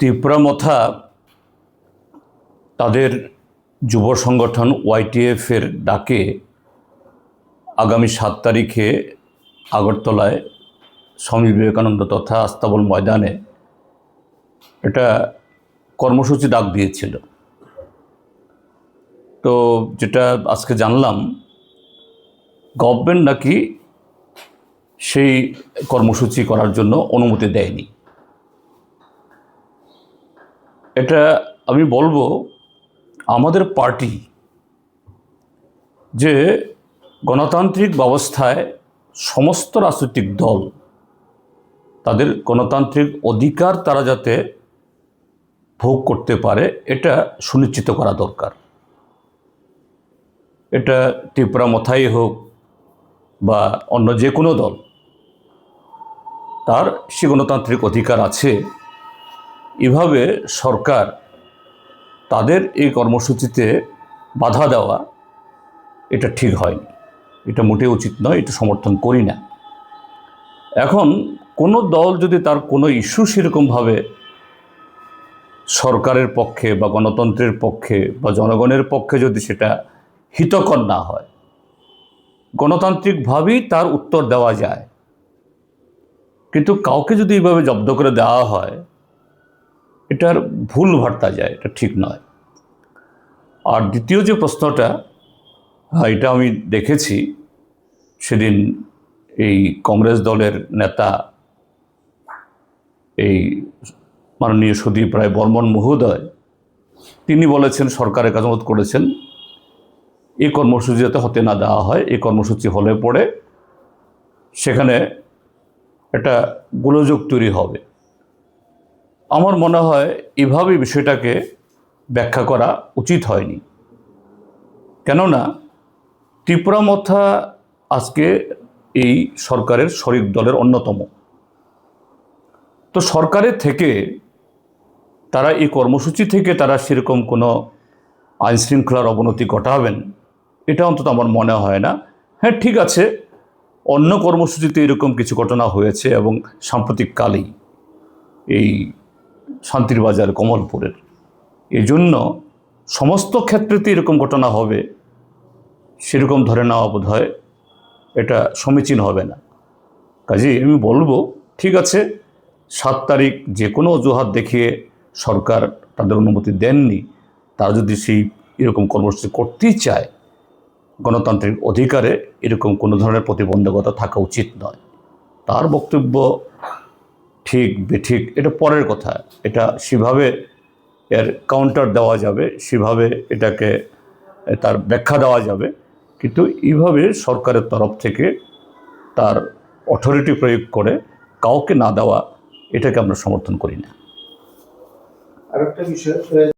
তিপ্রামথা তাদের যুব সংগঠন ওয়াইটিএফের ডাকে আগামী সাত তারিখে আগরতলায় স্বামী বিবেকানন্দ তথা আস্তাবল ময়দানে এটা কর্মসূচি ডাক দিয়েছিল। তো যেটা আজকে জানলাম গভর্নমেন্ট নাকি সেই কর্মসূচি করার জন্য অনুমতি দেয়নি। এটা আমি বলব আমাদের পার্টি যে গণতান্ত্রিক ব্যবস্থায় সমস্ত রাজনৈতিক দল তাদের গণতান্ত্রিক অধিকার তারা যাতে ভোগ করতে পারে, এটা সুনিশ্চিত করা দরকার। এটা ত্রিপুরা মথাই হোক বা অন্য যে কোনো দল, তার সে গণতান্ত্রিক অধিকার আছে এভাবে সরকার তাদের এই কর্মসূচিতে বাধা দেওয়া, এটা ঠিক হয়নি। এটা মোটেও উচিত নয়, এটা সমর্থন করি না। এখন কোনো দল যদি তার কোনো ইস্যু সেরকমভাবে সরকারের পক্ষে বা গণতন্ত্রের পক্ষে বা জনগণের পক্ষে যদি সেটা হিতকর না হয়, গণতান্ত্রিকভাবেই তার উত্তর দেওয়া যায়। কিন্তু কাউকে যদি এইভাবে জব্দ করে দেওয়া হয় এটার ভুল ভার্তা যায় এটা ঠিক নয়। আর দ্বিতীয় যে প্রশ্নটা হ্যাঁ, এটা আমি দেখেছি সেদিন এই কংগ্রেস দলের নেতা এই মাননীয় সুদীপ রায় বর্মন মহোদয় তিনি বলেছেন সরকারের অনুরোধ করেছেন এই কর্মসূচি যাতে হতে না দেওয়া হয় এই কর্মসূচি হলে পড়ে সেখানে একটা গোলযোগ তৈরি হবে। আমার মনে হয় এভাবে বিষয়টাকে ব্যাখ্যা করা উচিত হয়নি। কেননা ত্রিপুরা মথা আজকে এই সরকারের শরিক দলের অন্যতম। তো সরকারের থেকে তারা এই কর্মসূচি থেকে তারা সেরকম কোনো আইন শৃঙ্খলার অবনতি ঘটাবেন, এটা অন্তত আমার মনে হয় না। হ্যাঁ ঠিক আছে, অন্য কর্মসূচিতে এরকম কিছু ঘটনা হয়েছে এবং সাম্প্রতিককালেই এই শান্তির বাজার কমলপুরের। এজন্য সমস্ত ক্ষেত্রেতে এরকম ঘটনা হবে। সেরকম ধরে নেওয়া বোধ হয় এটা সমীচীন হবে না। কাজেই আমি বলব, ঠিক আছে, সাত তারিখ যে কোনো অজুহাত দেখিয়ে সরকার তাদের অনুমতি দেননি, তারা যদি সেই এরকম কর্মসূচি করতেই চায়, গণতান্ত্রিক অধিকারে এরকম কোনো ধরনের প্রতিবন্ধকতা থাকা উচিত নয়। তার বক্তব্য ঠিক বেঠিক এটা পরের কথা। এটা সেভাবে এর কাউন্টার দেওয়া যাবে, সেভাবে এটাকে তার ব্যাখ্যা দেওয়া যাবে। কিন্তু এইভাবে সরকারের তরফ থেকে তার অথরিটি প্রয়োগ করে কাউকে না দেওয়া, এটাকে আমরা সমর্থন করি না। আরেকটা বিষয়